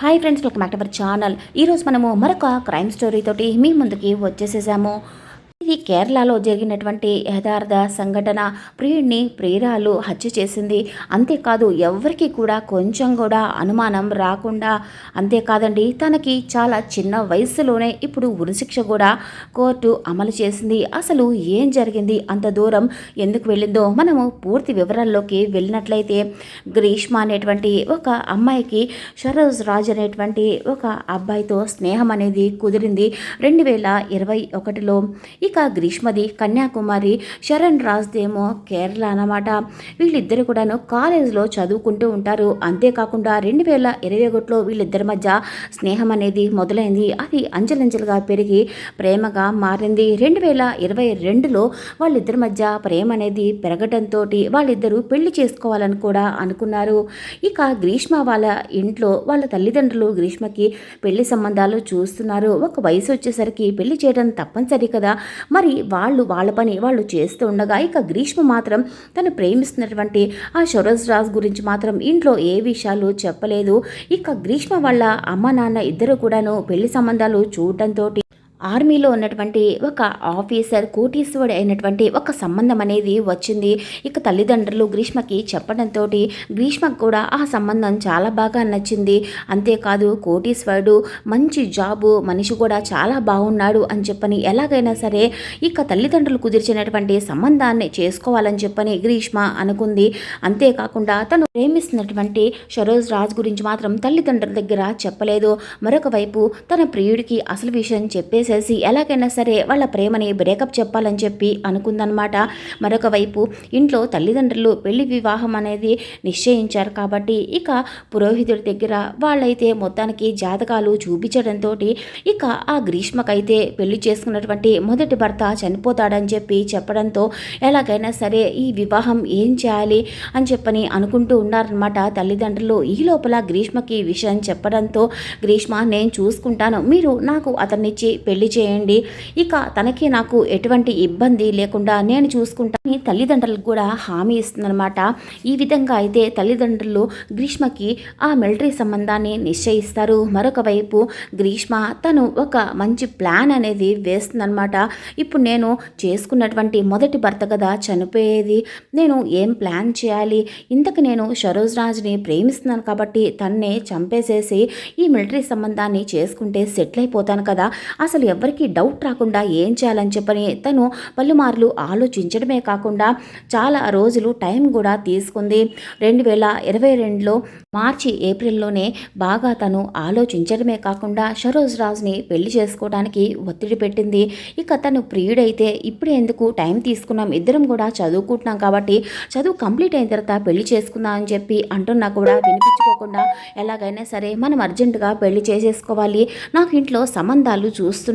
Hi friends welcome back to our channel ఈరోజు మనము మరొక క్రైమ్ స్టోరీ తోటి మీ ముందుకి వచ్చేసేసాము. ఇది కేరళలో జరిగినటువంటి యథార్థ సంఘటన. ప్రియుడిని ప్రియురాలు హత్య చేసింది. అంతేకాదు ఎవరికి కూడా కొంచెం కూడా అనుమానం రాకుండా అంతేకాదండి తనకి చాలా చిన్న వయసులోనే ఇప్పుడు ఉరిశిక్ష కూడా కోర్టు అమలు చేసింది. అసలు ఏం జరిగింది? అంత దూరం ఎందుకు వెళ్ళిందో మనము పూర్తి వివరాల్లోకి వెళ్ళినట్లయితే గ్రీష్మ అనేటువంటి ఒక అమ్మాయికి షరోజ్ రాజ్ అనేటువంటి ఒక అబ్బాయితో స్నేహం అనేది కుదిరింది. రెండు వేల ఇరవై ఒకటిలో ఇక గ్రీష్మది కన్యాకుమారి శరణ్ రాజ్దేమో కేరళ అన్నమాట. వీళ్ళిద్దరు కూడాను కాలేజీలో చదువుకుంటూ ఉంటారు. అంతేకాకుండా రెండు వేల ఇరవై ఒకటిలో వీళ్ళిద్దరి మధ్య స్నేహం అనేది మొదలైంది. అది అంచెలంచెలుగా పెరిగి ప్రేమగా మారింది. రెండు వేల ఇరవై రెండులో వాళ్ళిద్దరి మధ్య ప్రేమ అనేది పెరగడంతో వాళ్ళిద్దరూ పెళ్ళి చేసుకోవాలని కూడా అనుకున్నారు. ఇక గ్రీష్మ వాళ్ళ ఇంట్లో వాళ్ళ తల్లిదండ్రులు గ్రీష్మకి పెళ్ళి సంబంధాలు చూస్తున్నారు. ఒక వయసు వచ్చేసరికి పెళ్ళి చేయడం తప్పనిసరి కదా. మరి వాళ్ళు వాళ్ళ పని వాళ్ళు చేస్తూ ఉండగా ఇక గ్రీష్మ మాత్రం తను ప్రేమిస్తున్నటువంటి ఆ షొరజ్ రాజ్ గురించి మాత్రం ఇంట్లో ఏ విషయాలు చెప్పలేదు. ఇక గ్రీష్మ వాళ్ళ అమ్మ నాన్న ఇద్దరు కూడాను పెళ్ళి సంబంధాలు చూడటంతో ఆర్మీలో ఉన్నటువంటి ఒక ఆఫీసర్ కోటీశ్వరుడు అయినటువంటి ఒక సంబంధం అనేది వచ్చింది. ఇక తల్లిదండ్రులు గ్రీష్మకి చెప్పడంతో గ్రీష్మకు కూడా ఆ సంబంధం చాలా బాగా నచ్చింది. అంతేకాదు కోటీశ్వరుడు మంచి జాబు మనిషి కూడా చాలా బాగున్నాడు అని చెప్పని ఎలాగైనా సరే ఇక తల్లిదండ్రులు కుదిర్చినటువంటి సంబంధాన్ని చేసుకోవాలని చెప్పని గ్రీష్మ అనుకుంది. అంతేకాకుండా తను ప్రేమిస్తున్నటువంటి షరోజ్ రాజ్ గురించి మాత్రం తల్లిదండ్రుల దగ్గర చెప్పలేదు. మరొక వైపు తన ప్రియుడికి అసలు విషయం చెప్పేసి చేసేసి ఎలాగైనా సరే వాళ్ళ ప్రేమని బ్రేకప్ చెప్పాలని చెప్పి అనుకుందనమాట మరొక వైపు ఇంట్లో తల్లిదండ్రులు పెళ్ళి వివాహం అనేది నిశ్చయించారు కాబట్టి ఇక పురోహితుడి దగ్గర వాళ్ళైతే మొత్తానికి జాతకాలు చూపించడంతో ఇక ఆ గ్రీష్మకైతే పెళ్ళి చేసుకున్నటువంటి మొదటి భర్త చనిపోతాడని చెప్పి చెప్పడంతో ఎలాగైనా సరే ఈ వివాహం ఏం చేయాలి అని చెప్పని అనుకుంటూ ఉన్నారనమాట తల్లిదండ్రులు. ఈ లోపల గ్రీష్మకి విషయం చెప్పడంతో గ్రీష్మ నేను చూసుకుంటాను. మీరు నాకు అతన్నిచ్చి పెళ్ళి చేయండి. ఇక తనకి నాకు ఎటువంటి ఇబ్బంది లేకుండా నేను చూసుకుంటాను తల్లిదండ్రులకు కూడా హామీ ఇస్తుందన్నమాట. ఈ విధంగా అయితే తల్లిదండ్రులు గ్రీష్మకి ఆ మిలిటరీ సంబంధాన్ని నిశ్చయిస్తారు. మరొక వైపు గ్రీష్మ తను ఒక మంచి ప్లాన్ అనేది వేస్తుందన్నమాట. ఇప్పుడు నేను చేసుకున్నటువంటి మొదటి భర్త కదా చనిపోయేది. నేను ఏం ప్లాన్ చేయాలి? ఇంతకు నేను షరోజ్ రాజ్ని ప్రేమిస్తున్నాను కాబట్టి తన్నే చంపేసేసి ఈ మిలిటరీ సంబంధాన్ని చేసుకుంటే సెటిల్ అయిపోతాను కదా. అసలు ఎవరికి డౌట్ రాకుండా ఏం చేయాలని చెప్పని తను పలుమార్లు ఆలోచించడమే కాకుండా చాలా రోజులు టైం కూడా తీసుకుంది. రెండు వేల ఇరవై రెండులో మార్చి ఏప్రిల్లోనే బాగా తను ఆలోచించడమే కాకుండా షరోజ్ రాజ్ని పెళ్ళి చేసుకోవడానికి ఒత్తిడి పెట్టింది. ఇక తను ప్రియుడైతే ఇప్పుడు ఎందుకు టైం తీసుకున్నాం ఇద్దరం కూడా చదువుకుంటున్నాం కాబట్టి చదువు కంప్లీట్ అయిన తర్వాత పెళ్ళి చేసుకుందాం అని చెప్పి అంటున్నా కూడా వినిపించుకోకుండా ఎలాగైనా సరే మనం అర్జెంటుగా పెళ్ళి చేసేసుకోవాలి. నాకు ఇంట్లో సంబంధాలు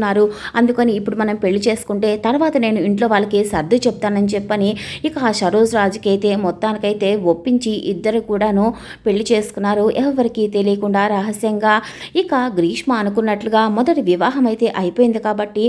చేస్తున్నారు అందుకని ఇప్పుడు మనం పెళ్ళి చేసుకుంటే తర్వాత నేను ఇంట్లో వాళ్ళకి సర్ది చెప్తానని చెప్పని ఇక ఆ సరోజ్ రాజుకి అయితే మొత్తానికైతే ఒప్పించి ఇద్దరు కూడాను పెళ్ళి చేసుకున్నారు. ఎవరికి తెలియకుండా రహస్యంగా ఇక గ్రీష్మ అనుకున్నట్లుగా మొదటి వివాహం అయితే అయిపోయింది కాబట్టి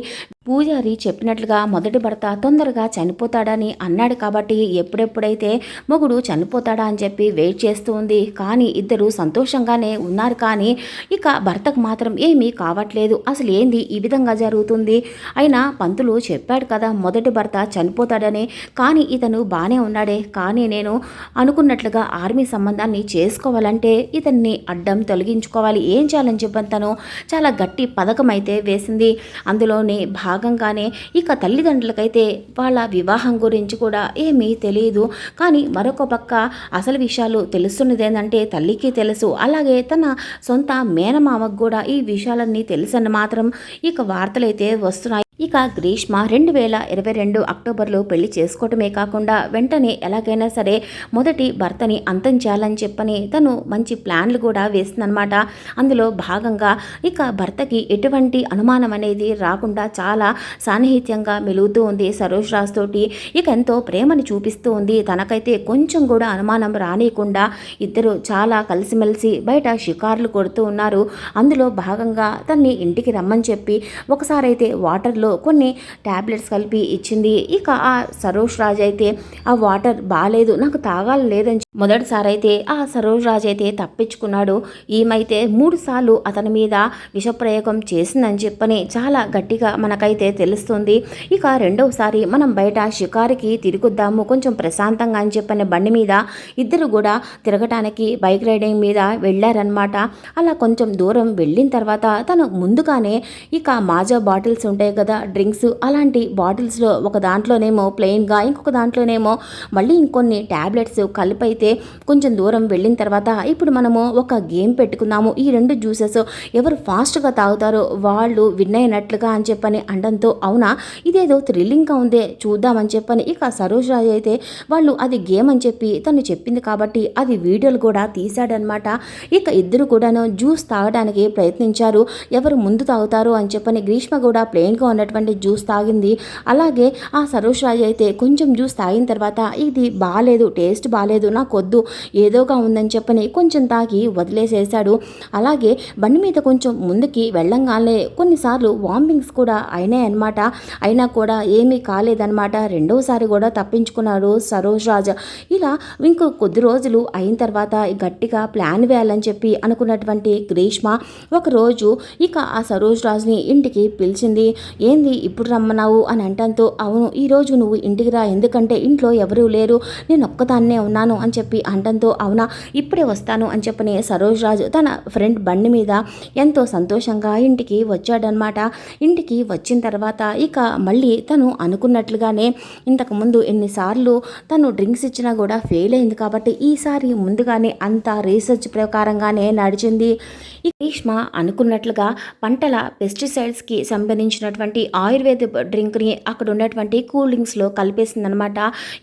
పూజారి చెప్పినట్లుగా మొదటి భర్త తొందరగా చనిపోతాడని అన్నాడు కాబట్టి ఎప్పుడెప్పుడైతే మొగుడు చనిపోతాడా అని చెప్పి వెయిట్ చేస్తూ ఉంది. కానీ ఇద్దరు సంతోషంగానే ఉన్నారు కానీ ఇక భర్తకు మాత్రం ఏమీ కావట్లేదు. అసలు ఏంది ఈ విధంగా జరుగుతుంది? అయినా పంతులు చెప్పాడు కదా మొదటి భర్త చనిపోతాడని. కానీ ఇతను బాగానే ఉన్నాడే. కానీ నేను అనుకున్నట్లుగా ఆర్మీ సంబంధాన్ని చేసుకోవాలంటే ఇతన్ని అడ్డం తొలగించుకోవాలి. ఏం చేయాలని చెప్పని తను చాలా గట్టి పథకం అయితే వేసింది. అందులోని భాగంగానే ఇక తల్లిదండ్రులకైతే వాళ్ళ వివాహం గురించి కూడా ఏమీ తెలియదు కానీ మరొక పక్క అసలు విషయాలు తెలుస్తున్నది ఏంటంటే తల్లికి తెలుసు. అలాగే తన సొంత మేనమామకు కూడా ఈ విషయాలన్నీ తెలుసని మాత్రం ఇక వార్తలైతే వస్తున్నాయి. ఇక గ్రీష్మ రెండు వేల ఇరవై రెండు అక్టోబర్లో పెళ్ళి చేసుకోవటమే కాకుండా వెంటనే ఎలాగైనా సరే మొదటి భర్తని అంతం చేయాలని చెప్పని తను మంచి ప్లాన్లు కూడా వేసిందనమాట అందులో భాగంగా ఇక భర్తకి ఎటువంటి అనుమానం అనేది రాకుండా చాలా సాన్నిహిత్యంగా మెలుగుతూ ఉంది సరోజ్ రాజ్ తోటి. ఇక ఎంతో ప్రేమని చూపిస్తూ ఉంది. తనకైతే కొంచెం కూడా అనుమానం రానియకుండా ఇద్దరు చాలా కలిసిమెలిసి బయట షికార్లు కొడుతూ ఉన్నారు. అందులో భాగంగా తన్ని ఇంటికి రమ్మని చెప్పి ఒకసారైతే వాటర్లో వాటర్లో కొన్ని ట్యాబ్లెట్స్ కలిపి ఇచ్చింది. ఇక ఆ సరోజ్ రాజ్ అయితే ఆ వాటర్ బాగాలేదు నాకు తాగాలి లేదని మొదటిసారి అయితే ఆ సరోజ్ రాజ్ అయితే తప్పించుకున్నాడు. ఈమైతే మూడు సార్లు అతని మీద విషప్రయోగం చేసిందని చెప్పని చాలా గట్టిగా మనకైతే తెలుస్తుంది. ఇక రెండవసారి మనం బయట షికారికి తిరుగుద్దాము కొంచెం ప్రశాంతంగా అని చెప్పని బండి మీద ఇద్దరు కూడా తిరగటానికి బైక్ రైడింగ్ మీద వెళ్ళారనమాట అలా కొంచెం దూరం వెళ్ళిన తర్వాత తను ముందుగానే ఇక మాజా బాటిల్స్ ఉంటాయి కదా డ్రింక్స్ అలాంటి బాటిల్స్లో ఒక దాంట్లోనేమో ప్లెయిన్గా ఇంకొక దాంట్లోనేమో మళ్ళీ ఇంకొన్ని ట్యాబ్లెట్స్ కలిపైతే కొంచెం దూరం వెళ్ళిన తర్వాత ఇప్పుడు మనము ఒక గేమ్ పెట్టుకుందాము ఈ రెండు జ్యూసెస్ ఎవరు ఫాస్ట్గా తాగుతారో వాళ్ళు విన్ అయినట్లుగా అని చెప్పని అండంతో అవునా? ఇదేదో థ్రిల్లింగ్గా ఉందే చూద్దామని చెప్పని ఇక సరోజ్ రాజు అయితే వాళ్ళు అది గేమ్ అని చెప్పి తను చెప్పింది కాబట్టి అది వీడియోలు కూడా తీశాడనమాట. ఇక ఇద్దరు కూడాను జ్యూస్ తాగడానికి ప్రయత్నించారు. ఎవరు ముందు తాగుతారు అని చెప్పని గ్రీష్మ కూడా ప్లెయిన్గా ఉన్నటువంటి జ్యూస్ తాగింది. అలాగే ఆ సరోజ్ రాజ్ అయితే కొంచెం జ్యూస్ తాగిన తర్వాత ఇది బాగాలేదు టేస్ట్ బాగాలేదు నాకు వద్దు ఏదోగా ఉందని చెప్పని కొంచెం తాగి వదిలేసేసాడు అలాగే బండి మీద కొంచెం ముందుకి వెళ్ళంగానే కొన్నిసార్లు వామిటింగ్స్ కూడా అయినాయి అనమాట అయినా కూడా ఏమీ కాలేదన్నమాట. రెండోసారి కూడా తప్పించుకున్నాడు సరోజ్ రాజ్. ఇలా ఇంకో కొద్ది రోజులు అయిన తర్వాత గట్టిగా ప్లాన్ వేయాలని చెప్పి అనుకున్నటువంటి గ్రీష్మ ఒకరోజు ఇక ఆ సరోజ్ రాజ్ని ఇంటికి పిలిచింది. ఏంది ఇప్పుడు రమ్మన్నావు అని అంటంతో అవును ఈరోజు నువ్వు ఇంటికి రా ఎందుకంటే ఇంట్లో ఎవరూ లేరు నేను ఒక్కదాన్నే ఉన్నాను అని చెప్పి అంటంతో అవునా ఇప్పుడే వస్తాను అని చెప్పని సరోజ్ రాజు తన ఫ్రెండ్ బండి మీద ఎంతో సంతోషంగా ఇంటికి వచ్చాడనమాట ఇంటికి వచ్చిన తర్వాత ఇక మళ్ళీ తను అనుకున్నట్లుగానే ఇంతకుముందు ఎన్నిసార్లు తను డ్రింక్స్ ఇచ్చినా కూడా ఫెయిల్ అయింది కాబట్టి ఈసారి ముందుగానే అంత రీసెర్చ్ ప్రకారంగానే నడిచింది. ఈ గ్రీష్మ అనుకున్నట్లుగా పంటల పెస్టిసైడ్స్కి సంబంధించినటువంటి ఆయుర్వేద డ్రింక్ని అక్కడ ఉన్నటువంటి కూల్ డ్రింక్స్లో కలిపేసిందనమాట.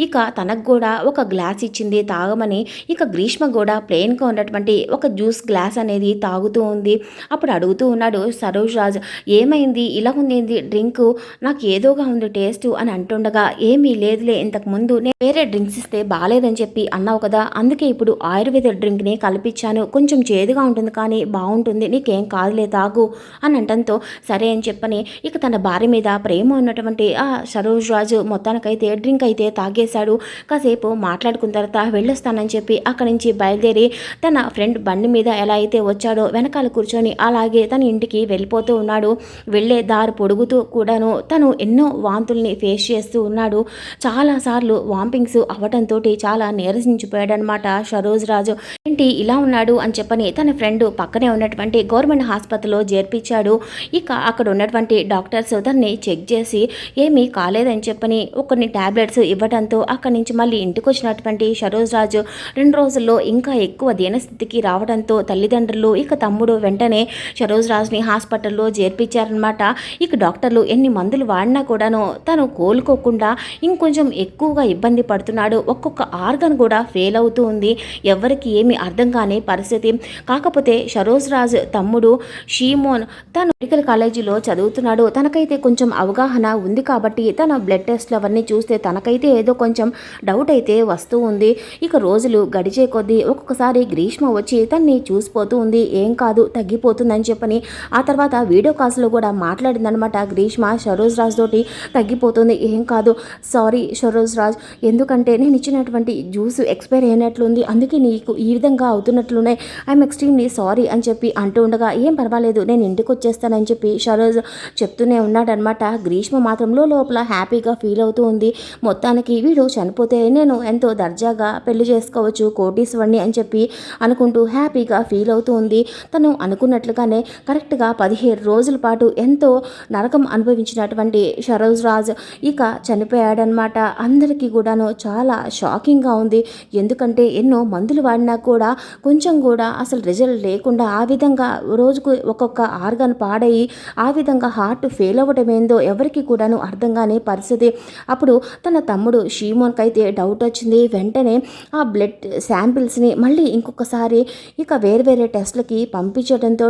ఇక తనకు కూడా ఒక గ్లాస్ ఇచ్చింది తాగమని. ఇక గ్రీష్మ కూడా ప్లెయిన్గా ఉన్నటువంటి ఒక జ్యూస్ గ్లాస్ అనేది తాగుతూ ఉంది. అప్పుడు అడుగుతూ ఉన్నాడు సరోజ్ రాజ్ ఏమైంది? ఇలా ఉంది డ్రింక్ నాకు ఏదోగా ఉంది టేస్ట్ అని అంటుండగా ఏమీ లేదులే ఇంతకు ముందు నేను వేరే డ్రింక్స్ ఇస్తే బాగాలేదని చెప్పి అన్నావు కదా అందుకే ఇప్పుడు ఆయుర్వేద డ్రింక్ని కల్పించాను కొంచెం చేదుగా ఉంటుంది కానీ బాగుంటుంది నీకేం కాదులే తాగు అని అంటంతో సరే అని చెప్పని ఇక తన భార్య మీద ప్రేమ ఉన్నటువంటి ఆ సరోజ్ రాజు మొత్తానికైతే డ్రింక్ అయితే తాగేశాడు. కాసేపు మాట్లాడుకున్న తర్వాత వెళ్ళొస్తానని చెప్పి అక్కడి నుంచి బయలుదేరి తన ఫ్రెండ్ బండి మీద ఎలా అయితే వచ్చాడో వెనకాల కూర్చొని అలాగే తన ఇంటికి వెళ్ళిపోతూ ఉన్నాడు. వెళ్ళే దారి పొడుగుతూ కూడాను తను ఎన్నో వాంతుల్ని ఫేస్ చేస్తూ ఉన్నాడు. చాలాసార్లు వాంపింగ్స్ అవ్వటంతో చాలా నీరసించిపోయాడనమాట సరోజ్ రాజు. ఏంటి ఇలా ఉన్నాడు అని చెప్పని తన ఫ్రెండ్ పక్కనే ఉన్నటువంటి గవర్నమెంట్ హాస్పిటల్లో చేర్పించాడు. ఇక అక్కడ ఉన్నటువంటి డాక్టర్స్ సుధర్ని చెక్ చేసి ఏమీ కాలేదని చెప్పని కొన్ని ట్యాబ్లెట్స్ ఇవ్వడంతో అక్కడి నుంచి మళ్ళీ ఇంటికి వచ్చినటువంటి సరోజ్ రాజు రెండు రోజుల్లో ఇంకా ఎక్కువ దీనస్థితికి రావడంతో తల్లిదండ్రులు ఇక తమ్ముడు వెంటనే సరోజ్ రాజుని హాస్పిటల్లో చేర్పించారనమాట ఇక డాక్టర్లు ఎన్ని మందులు వాడినా కూడాను తను కోలుకోకుండా ఇంకొంచెం ఎక్కువగా ఇబ్బంది పడుతున్నాడు. ఒక్కొక్క ఆర్గన్ కూడా ఫెయిల్ అవుతూ ఉంది. ఎవరికి ఏమి అర్థం కాని పరిస్థితి. కాకపోతే సరోజ్ రాజ్ తమ్ముడు షీమోన్ తను మెడికల్ కాలేజీలో చదువుతున్నాడు. తనకైతే కొంచెం అవగాహన ఉంది కాబట్టి తన బ్లడ్ టెస్ట్లు అవన్నీ చూస్తే తనకైతే ఏదో కొంచెం డౌట్ అయితే వస్తూ ఉంది. ఇక రోజులు గడిచే కొద్దీ ఒక్కొక్కసారి గ్రీష్మ వచ్చి తన్ని చూసిపోతూ ఉంది. ఏం కాదు తగ్గిపోతుందని చెప్పని ఆ తర్వాత వీడియో కాల్స్లో కూడా మాట్లాడిందనమాట గ్రీష్మ. షరోజ్ రాజ్ తోటి తగ్గిపోతుంది. ఏం కాదు సారీ షరోజ్ రాజ్. ఎందుకంటే నేను ఇచ్చినటువంటి జ్యూస్ ఎక్స్పైర్ అయినట్లుంది. అందుకే నీకు ఈ విధంగా అవుతున్నట్లున్నాయి. ఐఎమ్ ఎక్స్ట్రీమ్లీ సారీ అని చెప్పి అంటూ ఉండగా ఏం పర్వాలేదు నేను ఇంటికి వచ్చేస్తానని చెప్పి షరోజ్ చెప్తూనే ఉన్నాడనమాట. గ్రీష్మ మాత్రంలో లోపల హ్యాపీగా ఫీల్ అవుతూ ఉంది. మొత్తానికి వీడు చనిపోతే నేను ఎంతో దర్జాగా పెళ్ళి చేసుకోవచ్చు కోటీశ్వరిని అని చెప్పి అనుకుంటూ హ్యాపీగా ఫీల్ అవుతూ ఉంది. తను అనుకున్నట్లుగానే కరెక్ట్గా పదిహేడు రోజుల పాటు ఎంతో నరకం అనుభవించినటువంటి షరోజ్ రాజ్ ఇక చనిపోయాడనమాట. అందరికీ కూడాను చాలా షాకింగ్గా ఉంది. ఎందుకంటే ఎన్నో మందులు వాడినా కూడా కొంచెం కూడా అసలు రిజల్ట్ లేకుండా ఆ విధంగా రోజుకు ఒక్కొక్క ఆర్గాన్ పాడయి ఆ విధంగా హార్ట్ ఫెయిల్ అవ్వడం ఏందో ఎవరికి కూడాను అర్థం కాని పరిస్థితి. అప్పుడు తన తమ్ముడు షీమోన్కి అయితే డౌట్ వచ్చింది. వెంటనే ఆ బ్లడ్ శాంపిల్స్ని మళ్ళీ ఇంకొకసారి ఇక వేరు వేరే టెస్ట్లకి పంపించడంతో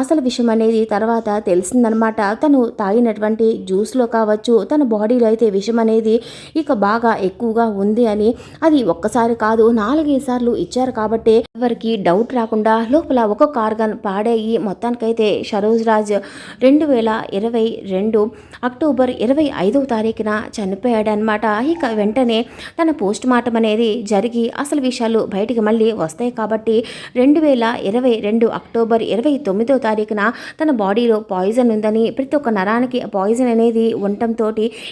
అసలు విషయం అనేది తర్వాత తెలిసిందనమాట. తను తాగినటువంటి జ్యూస్లో కావచ్చు తన బాడీలో అయితే విషయం అనేది ఇక బాగా ఎక్కువగా ఉంది అని అది ఒక్కసారి కాదు నాలుగైదు సార్లు ఇచ్చారు కాబట్టి ఎవరికి డౌట్ రాకుండా లోపల ఒక కార్గన్ పాడేయి మొత్తానికైతే సరోజ్ రాజ్ రెండు వేల ఇరవై రెండు అక్టోబర్ ఇరవై ఐదవ తారీఖున చనిపోయాడనమాట ఇక వెంటనే తన పోస్ట్ మార్టం అనేది జరిగి అసలు విషయాలు బయటికి మళ్ళీ వస్తాయి కాబట్టి రెండు వేల ఇరవై రెండు అక్టోబర్ ఇరవై తొమ్మిదో తారీఖున తన బాడీలో పాయిజన్ ఉందని ప్రతి ఒక్క నరానికి పాయిజన్ అనేది ఉండటంతో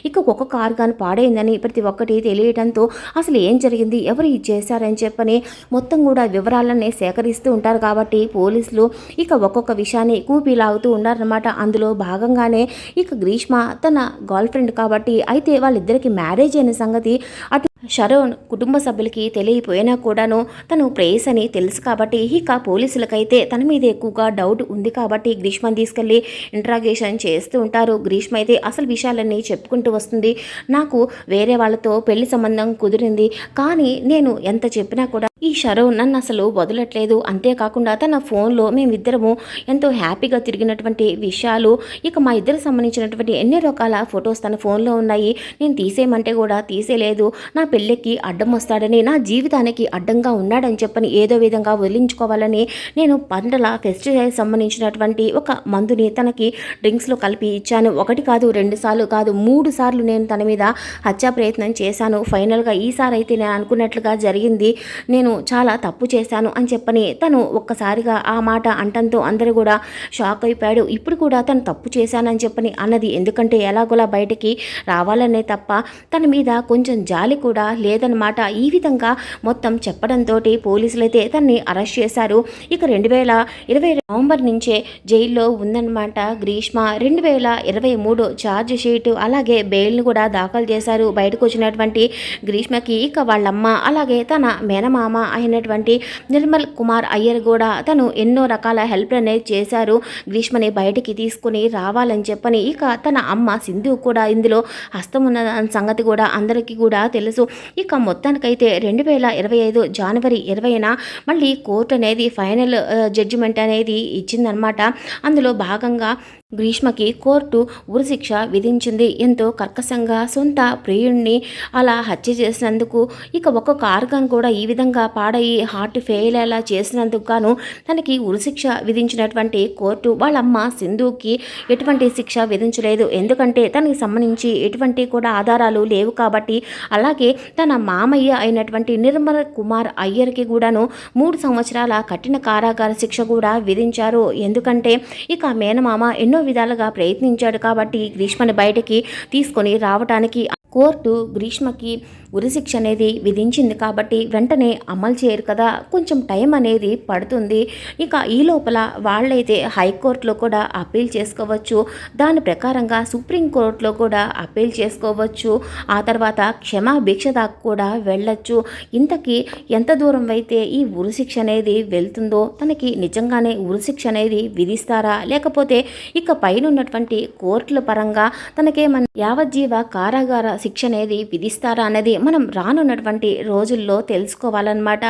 ఇక ఒక్కొక్క ఆర్గాన్ పాడైందని ప్రతి ఒక్కటి తెలియడంతో అసలు ఏం జరిగింది ఎవరు ఇది చేశారని చెప్పని మొత్తం కూడా వివరాలన్నీ సేకరిస్తూ ఉంటారు కాబట్టి పోలీసులు ఇక ఒక్కొక్క విషయాన్ని కూపి లాగుతూ ఉన్నారనమాట అందులో భాగంగానే ఇక గ్రీష్మ తన గర్ల్ ఫ్రెండ్ కాబట్టి అయితే వాళ్ళిద్దరికి మ్యారేజ్ అయిన సంగతి అటు షరోన్ కుటుంబ సభ్యులకి తెలియపోయినా కూడాను తను ప్రేయస్ అని తెలుసు కాబట్టి ఇక పోలీసులకైతే తన మీద ఎక్కువగా డౌట్ ఉంది కాబట్టి గ్రీష్మని తీసుకెళ్ళి ఇంట్రాగేషన్ చేస్తూ ఉంటారు. గ్రీష్మ అయితే అసలు విషయాలన్నీ చెప్పుకుంటూ వస్తుంది. నాకు వేరే వాళ్ళతో పెళ్ళి సంబంధం కుదిరింది. కానీ నేను ఎంత చెప్పినా కూడా ఈ షరోన్ నన్ను అసలు వదలట్లేదు. అంతేకాకుండా తన ఫోన్లో మేమిద్దరము ఎంతో హ్యాపీగా తిరిగినటువంటి విషయాలు ఇక మా ఇద్దరు సంబంధించినటువంటి ఎన్ని రకాల ఫొటోస్ తన ఫోన్లో ఉన్నాయి నేను తీసేయమంటే కూడా తీసేయలేదు. నా పెళ్ళికి అడ్డం వస్తాడని నా జీవితానికి అడ్డంగా ఉన్నాడని చెప్పని ఏదో విధంగా వదిలించుకోవాలని నేను పంటల ఫెస్టివల్ సంబంధించినటువంటి ఒక మందుని తనకి డ్రింక్స్లో కలిపి ఇచ్చాను. ఒకటి కాదు రెండు సార్లు కాదు మూడు సార్లు నేను తన మీద హత్యా ప్రయత్నం చేశాను. ఫైనల్గా ఈసారి అయితే నేను అనుకున్నట్లుగా జరిగింది. నేను చాలా తప్పు చేశాను అని చెప్పని తను ఒక్కసారిగా ఆ మాట అంటంతో అందరూ కూడా షాక్ అయిపోయాడు ఇప్పుడు కూడా తను తప్పు చేశానని చెప్పని అన్నది. ఎందుకంటే ఎలాగోలా బయటికి రావాలనే తప్ప తన మీద కొంచెం జాలి కూడా లేదనమాట ఈ విధంగా మొత్తం చెప్పడంతో పోలీసులైతే తన్ని అరెస్ట్ చేశారు. ఇక రెండు వేల ఇరవై నవంబర్ నుంచే జైల్లో ఉందన్నమాట గ్రీష్మ. రెండు వేల ఇరవై మూడు ఛార్జ్ షీట్ అలాగే బెయిల్ని కూడా దాఖలు చేశారు. బయటకు వచ్చినటువంటి గ్రీష్మకి ఇక వాళ్ళమ్మ అలాగే తన మేనమామ అయినటువంటి నిర్మల్ కుమార్ అయ్యర్ కూడా తను ఎన్నో రకాల హెల్ప్ అనేది చేశారు. గ్రీష్మని బయటికి తీసుకుని రావాలని చెప్పని ఇక తన అమ్మ సింధు కూడా ఇందులో హస్తం ఉన్న సంగతి కూడా అందరికీ కూడా తెలుసు. ఇక మొత్తానికైతే రెండు వేల ఇరవై ఐదు జనవరి ఇరవైన మళ్ళీ కోర్టు అనేది ఫైనల్ జడ్జిమెంట్ అనేది ఇచ్చిందనమాట అందులో భాగంగా గ్రీష్మకి కోర్టు ఉరిశిక్ష విధించింది. ఎంతో కర్కశంగా సొంత ప్రియుణ్ణి అలా హత్య చేసినందుకు ఇక ఒక్కొక్క ఆర్గాన్ కూడా ఈ విధంగా పాడయి హార్ట్ ఫెయిల్ అలా చేసినందుకు గాను తనకి ఉరిశిక్ష విధించినటువంటి కోర్టు వాళ్ళమ్మ సింధుకి ఎటువంటి శిక్ష విధించలేదు. ఎందుకంటే తనకి సంబంధించి ఎటువంటి కూడా ఆధారాలు లేవు కాబట్టి అలాగే తన మామయ్య అయినటువంటి నిర్మల కుమార్ అయ్యర్కి కూడాను మూడు సంవత్సరాల కఠిన కారాగార శిక్ష కూడా విధించారు. ఎందుకంటే ఇక మేనమామ ఎన్నో విధాలుగా ప్రయత్నించాడు కాబట్టి గ్రీష్మని బయటికి తీసుకొని రావటానికి కోర్టు గ్రీష్మకి ఉరిశిక్ష అనేది విధించింది కాబట్టి వెంటనే అమలు చేయరు కదా. కొంచెం టైం అనేది పడుతుంది. ఇక ఈ లోపల వాళ్ళైతే హైకోర్టులో కూడా అప్పీల్ చేసుకోవచ్చు. దాని ప్రకారంగా సుప్రీంకోర్టులో కూడా అప్పీల్ చేసుకోవచ్చు. ఆ తర్వాత క్షమాభిక్ష దాకా కూడా వెళ్ళొచ్చు. ఇంతకీ ఎంత దూరం అయితే ఈ ఉరిశిక్ష అనేది వెళ్తుందో తనకి నిజంగానే ఉరిశిక్ష అనేది విధిస్తారా? లేకపోతే ఇక పైన ఉన్నటువంటి కోర్టుల పరంగా తనకేమన్నా యావజ్జీవ కారాగార శిక్ష అనేది విధిస్తారా అనేది మనం రానున్నటువంటి రోజుల్లో తెలుసుకోవాలన్నమాట.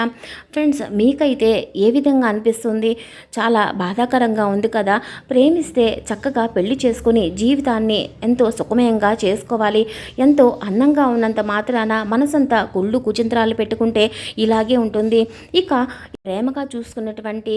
ఫ్రెండ్స్ మీకైతే ఏ విధంగా అనిపిస్తుంది? చాలా బాధాకరంగా ఉంది కదా. ప్రేమిస్తే చక్కగా పెళ్ళి చేసుకుని జీవితాన్ని ఎంతో సుఖమయంగా చేసుకోవాలి. ఎంతో అందంగా ఉన్నంత మాత్రాన మనసంతా కుళ్ళు కుచింత్రాలు పెట్టుకుంటే ఇలాగే ఉంటుంది. ఇక ప్రేమగా చూసుకున్నటువంటి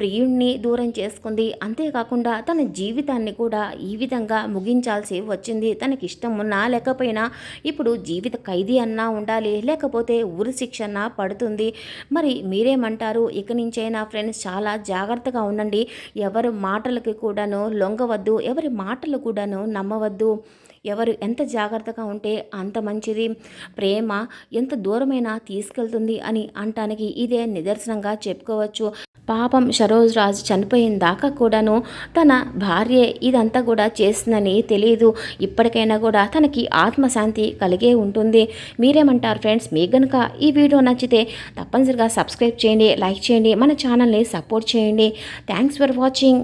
ప్రియుణ్ణి దూరం చేసుకుంది. అంతేకాకుండా తన జీవితాన్ని కూడా ఈ విధంగా ముగించాల్సి వచ్చింది. తనకి ఇష్టం ఉన్నా లేకపోయినా ఇప్పుడు జీవిత ఖైదీ అన్నా ఉండాలి. లేకపోతే ఉరి శిక్ష అన్నా పడుతుంది. మరి మీరేమంటారు? ఇక నుంచైనా ఫ్రెండ్స్ చాలా జాగ్రత్తగా ఉండండి. ఎవరి మాటలకి కూడాను లొంగవద్దు. ఎవరి మాటలు కూడాను నమ్మవద్దు. ఎవరు ఎంత జాగ్రత్తగా ఉంటే అంత మంచిది. ప్రేమ ఎంత దూరమైనా తీసుకెళ్తుంది అని అంటానికి ఇదే నిదర్శనంగా చెప్పుకోవచ్చు. పాపం సరోజ్ రాజ్ చనిపోయిన దాకా కూడాను తన భార్య ఇదంతా కూడా చేస్తుందని తెలియదు ఇప్పటికైనా కూడా తనకి ఆత్మశాంతి కలిగే ఉంటుంది. మీరేమంటారు ఫ్రెండ్స్? మీకు కనుక ఈ వీడియో నచ్చితే తప్పనిసరిగా సబ్స్క్రైబ్ చేయండి లైక్ చేయండి మన ఛానల్ని సపోర్ట్ చేయండి. Thanks for watching.